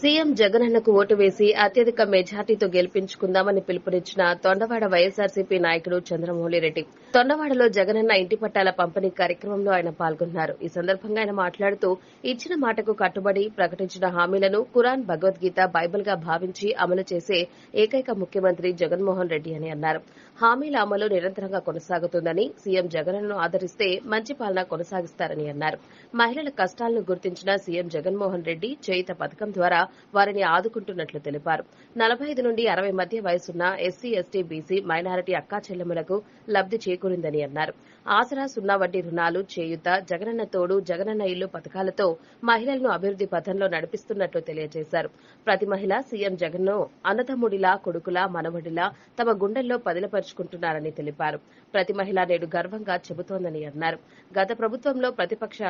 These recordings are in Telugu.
సీఎం జగనన్నకు ఓటు వేసి అత్యధిక మెజార్టీతో గెలిపించుకుందామని పిలుపునిచ్చిన తొండవాడ వైఎస్ఆర్సీపీ నాయకుడు చంద్రమౌళి రెడ్డి. తొండవాడలో జగనన్న ఇంటి పట్టాల పంపిణీ కార్యక్రమంలో ఆయన పాల్గొన్నారు. ఈ సందర్భంగా ఆయన మాట్లాడుతూ ఇచ్చిన మాటకు కట్టుబడి ప్రకటించిన హామీలను కురాన్ భగవద్గీత బైబిల్గా భావించి అమలు చేసే ఏకైక ముఖ్యమంత్రి జగన్మోహన్ రెడ్డి అని అన్నారు. హామీల అమలు నిరంతరంగా కొనసాగుతుందని సీఎం జగన్ను ఆదరిస్తే మంచి పాలన కొనసాగిస్తారని అన్నారు. మహిళల కష్టాలను గుర్తించిన సీఎం జగన్మోహన్ రెడ్డి చేయిత పథకం ద్వారా వారిని ఆదుకుంటున్నట్లు తెలిపారు. నలభై ఐదు నుండి అరవై మధ్య వయసున్న ఎస్సీ ఎస్టీ బీసీ మైనారిటీ అక్కా చెల్లెములకు లబ్ది చేకూరిందని అన్నారు. ఆసరా సున్నా వడ్డీ రుణాలు చేయుత జగనన్న తోడు జగనన్న ఇల్లు పథకాలతో మహిళలను అభివృద్ది పథంలో నడిపిస్తున్నట్లు తెలియజేశారు. ప్రతి మహిళ సీఎం జగన్ను అన్నదమ్ముడిలా కొడుకులా మనవడిలా తమ గుండెల్లో పదిలపరుచుకుంటున్నారని తెలిపారు. ప్రతి మహిళ నేడు గర్వంగా చెబుతోందని అన్నారు. గత ప్రభుత్వంలో ప్రతిపక్ష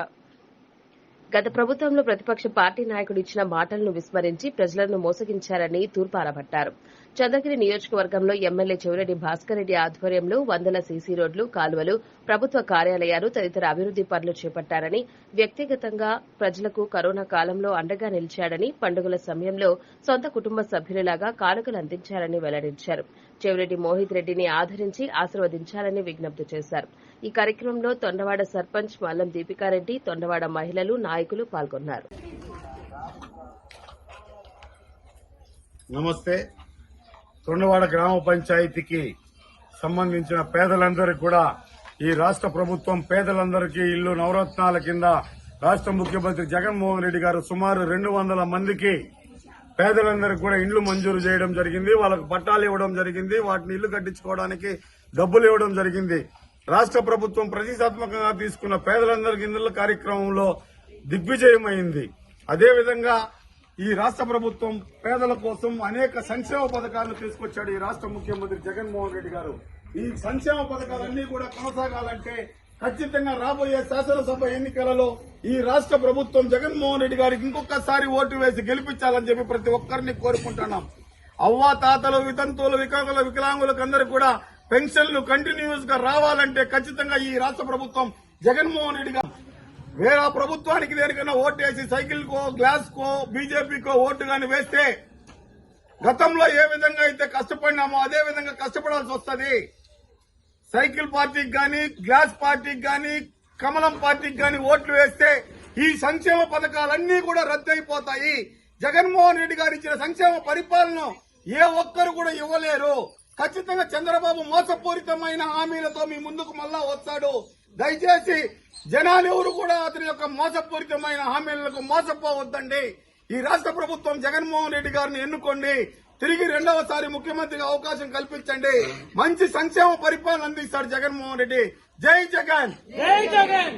గత ప్రభుత్వంలో ప్రతిపక్ష పార్టీ నాయకుడు ఇచ్చిన మాటలను విస్మరించి ప్రజలను మోసగించారని తూర్పారబట్టారు. చంద్రగిరి నియోజకవర్గంలో ఎమ్మెల్యే చెవిరెడ్డి భాస్కర్ రెడ్డి ఆధ్వర్యంలో వందల సీసీ రోడ్లు కాలువలు ప్రభుత్వ కార్యాలయాలు తదితర అభివృద్ది పనులు చేపట్టారని వ్యక్తిగతంగా ప్రజలకు కరోనా కాలంలో అండగా నిలిచాడని పండుగల సమయంలో సొంత కుటుంబ సభ్యులలాగా కానుకలు అందించారని వెల్లడించారు. చెవిరెడ్డి మోహిత్ రెడ్డిని ఆదరించి ఆశీర్వదించాలని విజ్ఞప్తి చేశారు. ఈ కార్యక్రమంలో తొండవాడ సర్పంచ్ మల్లం దీపికారెడ్డి తొండవాడ మహిళలు నాయకులు పాల్గొన్నారు. నమస్తే. తొండవాడ గ్రామ పంచాయతీకి సంబంధించిన పేదలందరికీ కూడా ఈ రాష్ట్ర ప్రభుత్వం పేదలందరికీ ఇల్లు నవరత్నాల కింద రాష్ట్ర ముఖ్యమంత్రి జగన్మోహన్ రెడ్డి గారు సుమారు రెండు వందల మందికి పేదలందరికీ కూడా ఇండ్లు మంజూరు చేయడం జరిగింది. వాళ్ళకు పట్టాలు ఇవ్వడం జరిగింది. వాటిని ఇల్లు కట్టించుకోవడానికి డబ్బులు ఇవ్వడం జరిగింది. రాష్ట్ర ప్రభుత్వం ప్రతిష్టాత్మకంగా తీసుకున్న పేదలందరికీ ఇళ్ళ కార్యక్రమంలో దిగ్విజయమైంది. అదేవిధంగా ఈ రాష్ట్ర ప్రభుత్వం పేదల కోసం అనేక సంక్షేమ పథకాలను తీసుకొచ్చాడు ఈ రాష్ట్ర ముఖ్యమంత్రి జగన్మోహన్ రెడ్డి గారు. ఈ సంక్షేమ పథకాలన్నీ కూడా కొనసాగాలంటే ఖచ్చితంగా రాబోయే శాసనసభ ఎన్నికలలో ఈ రాష్ట్ర ప్రభుత్వం జగన్మోహన్ రెడ్డి గారికి ఇంకొకసారి ఓటు వేసి గెలిపించాలని చెప్పి ప్రతి ఒక్కరిని కోరుకుంటున్నాం. అవ్వా తాతలు వితంతువులు వికలాంగుల వికలాంగులకు అందరూ కూడా పెన్షన్లు కంటిన్యూస్గా రావాలంటే ఖచ్చితంగా ఈ రాష్ట్ర ప్రభుత్వం జగన్మోహన్ రెడ్డి గారు వేరే ప్రభుత్వానికి దేనికైనా ఓటేసి సైకిల్ కో గ్లాస్ కో బీజేపీకో ఓటు గాని వేస్తే గతంలో ఏ విధంగా అయితే కష్టపడినామో అదే విధంగా కష్టపడాల్సి వస్తుంది. సైకిల్ పార్టీకి గాని గ్లాస్ పార్టీకి గాని కమలం పార్టీకి గాని ఓట్లు వేస్తే ఈ సంక్షేమ పథకాలన్నీ కూడా రద్దయిపోతాయి. జగన్మోహన్ రెడ్డి గారు ఇచ్చిన సంక్షేమ పరిపాలన ఏ ఒక్కరు కూడా ఇవ్వలేరు. ఖచ్చితంగా చంద్రబాబు మోసపూరితమైన హామీలతో మీ ముందుకు మళ్ళా వస్తాడు. దయచేసి జనాలు ఎవరు కూడా అతని యొక్క మోసపూరితమైన హామీలకు మోసపోవద్దండి. ఈ రాష్ట్ర ప్రభుత్వం జగన్మోహన్ రెడ్డి గారిని ఎన్నుకోండి. తిరిగి రెండవసారి ముఖ్యమంత్రిగా అవకాశం కల్పించండి. మంచి సంక్షేమ పరిపాలన అందిస్తాడు జగన్మోహన్ రెడ్డి. జై జగన్! జై జగన్!